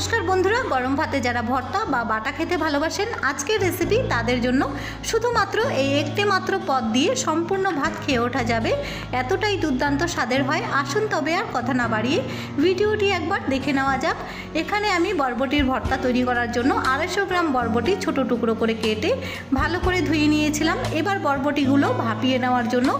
নমস্কার বন্ধুরা, গরম ভাতে যারা ভর্তা বা বাটা খেতে ভালোবাসেন, আজকের রেসিপি তাদের জন্য শুধুমাত্র এই একটি মাত্র পদ দিয়ে সম্পূর্ণ ভাত খেয়ে ওঠা যাবে। এতটাই দুর্দান্ত স্বাদের হয়। আসুন তবে আর কথা না বাড়িয়ে ভিডিওটি একবার দেখে নেওয়া যাক। এখানে আমি বরবটির ভর্তা তৈরি করার জন্য আড়াইশো গ্রাম বরবটি ছোট টুকরো করে কেটে ভালো করে ধুয়ে নিয়েছিলাম। এবার বরবটিগুলো ভাপিয়ে নেওয়ার জন্য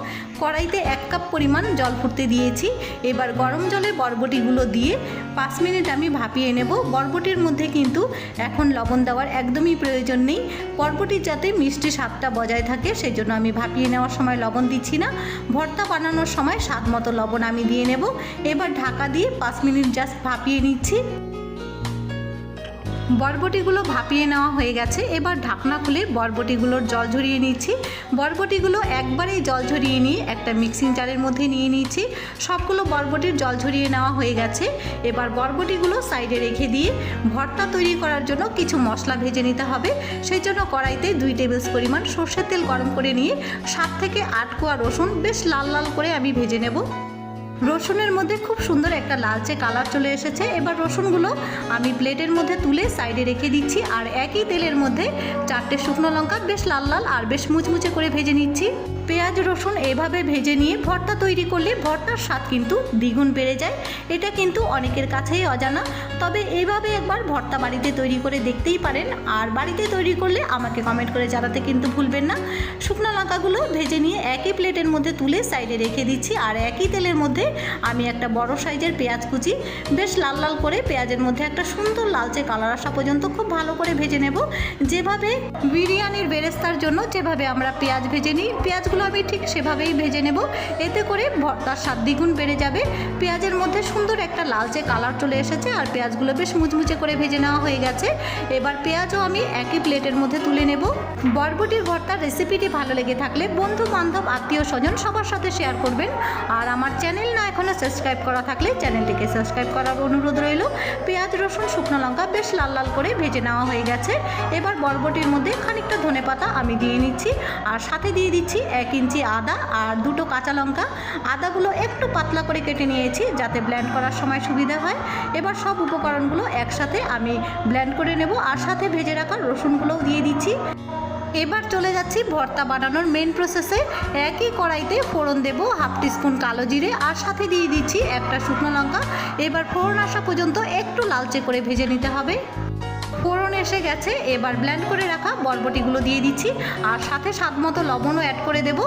কড়াইতে এক কাপ পরিমাণ জল ফুটতে দিয়েছি। এবার গরম জলে বরবটিগুলো দিয়ে পাঁচ মিনিট আমি ভাপিয়ে নেব। বরবটির মধ্যে কিন্তু এখন লবণ দেওয়ার একদমই প্রয়োজন নেই। বরবটির যাতে মিষ্টি স্বাদটা বজায় থাকে সেই জন্য আমি ভাপিয়ে নেওয়ার সময় লবণ দিচ্ছি না। ভর্তা বানানোর সময় স্বাদ মতো লবণ আমি দিয়ে নেব। এবার ঢাকা দিয়ে পাঁচ মিনিট জাস্ট ভাপিয়ে নিচ্ছি। বরবটিগুলো ভাপিয়ে নেওয়া হয়ে গেছে। এবার ঢাকনা খুলে বরবটিগুলোর জল ঝরিয়ে নিচ্ছি। বরবটিগুলো একবারেই জল ঝরিয়ে নিয়ে একটা মিক্সিং জারের মধ্যে নিয়ে নিচ্ছি। সবগুলো বরবটির জল ঝরিয়ে নেওয়া হয়ে গেছে। এবার বরবটিগুলো সাইডে রেখে দিয়ে ভর্তা তৈরি করার জন্য কিছু মশলা ভেজে নিতে হবে। সেই জন্য কড়াইতে দুই টেবিল পরিমাণ সর্ষের তেল গরম করে নিয়ে সাত থেকে আট কোয়া রসুন বেশ লাল লাল করে আমি ভেজে নেব। রসুনের মধ্যে খুব সুন্দর একটা লালচে কালার চলে এসেছে। এবার রসুনগুলো আমি প্লেটের মধ্যে তুলে সাইডে রেখে দিচ্ছি আর একই তেলের মধ্যে চারটে শুকনো লঙ্কা, বেশ লাল লাল আর বেশ মুচমুচে করে ভেজে নিচ্ছি। পেঁয়াজ, রসুন এভাবে ভেজে নিয়ে ভর্তা তৈরি করলে ভর্তার স্বাদ কিন্তু দ্বিগুণ বেড়ে যায়। এটা কিন্তু অনেকের কাছেই অজানা। তবে এইভাবে একবার ভর্তা বাড়িতে তৈরি করে দেখতেই পারেন। আর বাড়িতে তৈরি করলে আমাকে কমেন্ট করে জানাতে কিন্তু ভুলবেন না। শুকনো লঙ্কাগুলো ভেজে নিয়ে একই প্লেটের মধ্যে তুলে সাইডে রেখে দিচ্ছি আর একই তেলের মধ্যে আমি একটা বড় সাইজের পেঁয়াজ কুচি, বেশ লাল লাল করে পেঁয়াজের মধ্যে একটা সুন্দর লালচে কালার আসা পর্যন্ত খুব ভালো করে ভেজে নেব। যেভাবে বিরিয়ানির বেরেস্তার জন্য যেভাবে আমরা পেঁয়াজ ভেজে নিই, পেঁয়াজগুলো আমি ঠিক সেভাবেই ভেজে নেব। এতে করে ভর্তার স্বাদ দ্বিগুণ বেড়ে যাবে। পেঁয়াজের মধ্যে সুন্দর একটা লালচে কালার চলে এসেছে আর পেঁয়াজগুলো বেশ মুচমুচে করে ভেজে নেওয়া হয়ে গেছে। এবার পেঁয়াজও আমি একই প্লেটের মধ্যে তুলে নেব। বরবটির ভর্তার রেসিপিটি ভালো লেগে থাকলে বন্ধু বান্ধব আত্মীয় স্বজন সবার সাথে শেয়ার করবেন। আর আমার চ্যানেল না এখনও সাবস্ক্রাইব করা থাকলে চ্যানেলটিকে সাবস্ক্রাইব করার অনুরোধ রইল। পেঁয়াজ, রসুন, শুকনো লঙ্কা বেশ লাল লাল করে ভেজে নেওয়া হয়ে গেছে। এবার বরবটির মধ্যে খানিকটা ধনে পাতা আমি দিয়ে নিচ্ছি আর সাথে দিয়ে দিচ্ছি এক ইঞ্চি আদা আর দুটো কাঁচা লঙ্কা। আদাগুলো একটু পাতলা করে কেটে নিয়েছি যাতে ব্ল্যান্ড করার সময় সুবিধা হয়। এবার সব উপকরণগুলো একসাথে আমি ব্ল্যান্ড করে নেব আর সাথে ভেজে রাখা রসুনগুলোও দিয়ে দিচ্ছি। এবার চলে যাচ্ছি ভর্তা বানানোর মেন প্রসেসে একই কড়াইতে ফোড়ন দেব হাফ টিস্পুন কালো জিরে আর সাথে দিয়ে দিচ্ছি একটা শুকনো লঙ্কা। এবার ফোড়ন আসা পর্যন্ত একটু লালচে করে ভেজে নিতে হবে। ফোড়ন এসে গেছে, এবার ব্ল্যান্ড করে রাখা বরবটিগুলো দিয়ে দিচ্ছি। আর সাথে স্বাদ মতো লবণও অ্যাড করে দেব।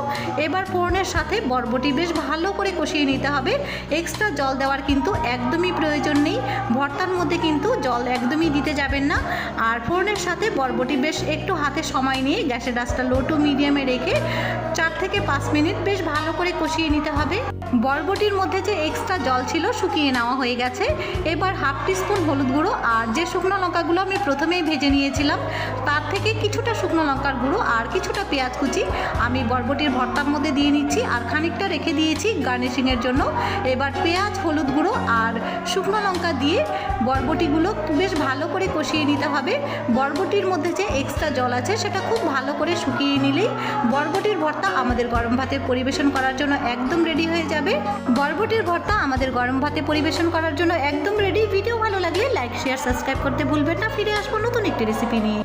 এবার ফোড়নের সাথে বরবটি বেশ ভালো করে কষিয়ে নিতে হবে। এক্সট্রা জল দেওয়ার কিন্তু একদমই প্রয়োজন ভর্তার মধ্যে কিন্তু জল একদমই দিতে যাবেন না। আর ফোড়নের সাথে বরবটি বেশ একটু হাতে সময় নিয়ে গ্যাসের রাস্তা লো টু মিডিয়ামে রেখে চার থেকে পাঁচ মিনিট বেশ ভালো করে কষিয়ে নিতে হবে। বরবটির মধ্যে যে এক্সট্রা জল ছিল শুকিয়ে নেওয়া হয়ে গেছে। এবার হাফ টিস্পুন হলুদ গুঁড়ো আর যে শুকনো লঙ্কাগুলো আমি প্রথমেই ভেজে নিয়েছিলাম, তার থেকে কিছুটা শুকনো লঙ্কার গুঁড়ো আর কিছুটা পেঁয়াজ কুচি আমি বরবটির ভর্তার মধ্যে দিয়ে নিচ্ছি আর খানিকটা রেখে দিয়েছি গার্নিশিংয়ের জন্য। এবার পেঁয়াজ, হলুদ গুঁড়ো আর শুকনো লঙ্কা দিয়ে বরবটিগুলো বেশ ভালো করে কষিয়ে নিতে হবে। বরবটির মধ্যে যে এক্সট্রা জল আছে, সেটা খুব ভালো করে শুকিয়ে নিলেই বরবটির ভর্তা আমাদের গরম ভাতে পরিবেশন করার জন্য একদম রেডি হয়ে যাবে। বরবটির ভর্তা আমাদের গরম ভাতে পরিবেশন করার জন্য একদম রেডি ভিডিও ভালো লাগলে লাইক শেয়ার সাবস্ক্রাইব করতে ভুলবেন না। ফিরে আসব নতুন একটি রেসিপি নিয়ে।